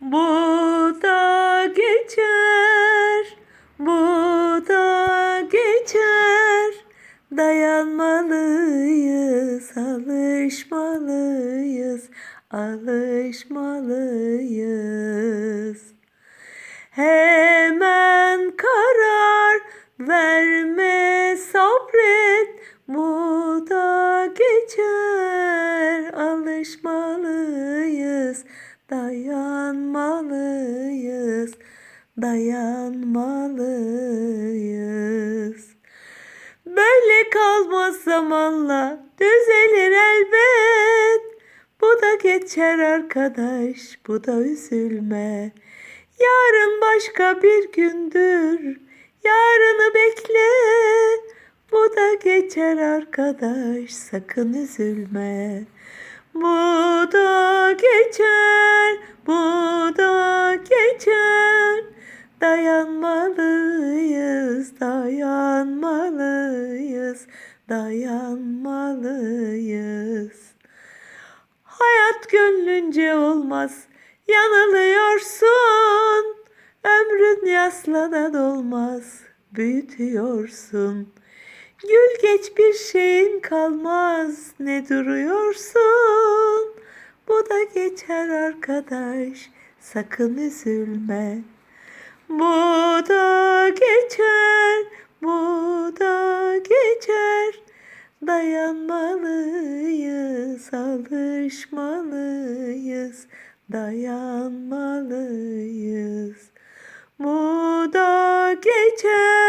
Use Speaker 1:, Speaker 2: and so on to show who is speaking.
Speaker 1: Bu da geçer, bu da geçer. Dayanmalıyız, alışmalıyız, alışmalıyız. Hemen karar verme sabret bu da geçer alışmalıyız dayanmalıyız dayanmalıyız Böyle kalmaz zamanla düzelir elbet bu da geçer arkadaş bu da üzülme Yarın başka bir gündür. Yarını bekle. Bu da geçer arkadaş. Sakın üzülme. Bu da geçer. Bu da geçer. Dayanmalıyız, dayanmalıyız, dayanmalıyız. Hayat gönlünce olmaz, yanılıyorsun. Ömrün yaslana dolmaz, büyütüyorsun. Gül geç bir şeyin kalmaz, ne duruyorsun? Bu da geçer arkadaş, sakın üzülme. Bu da geçer, bu da geçer. Dayanmalıyız, alışmalıyız, dayanmalıyız. Bu da geçer.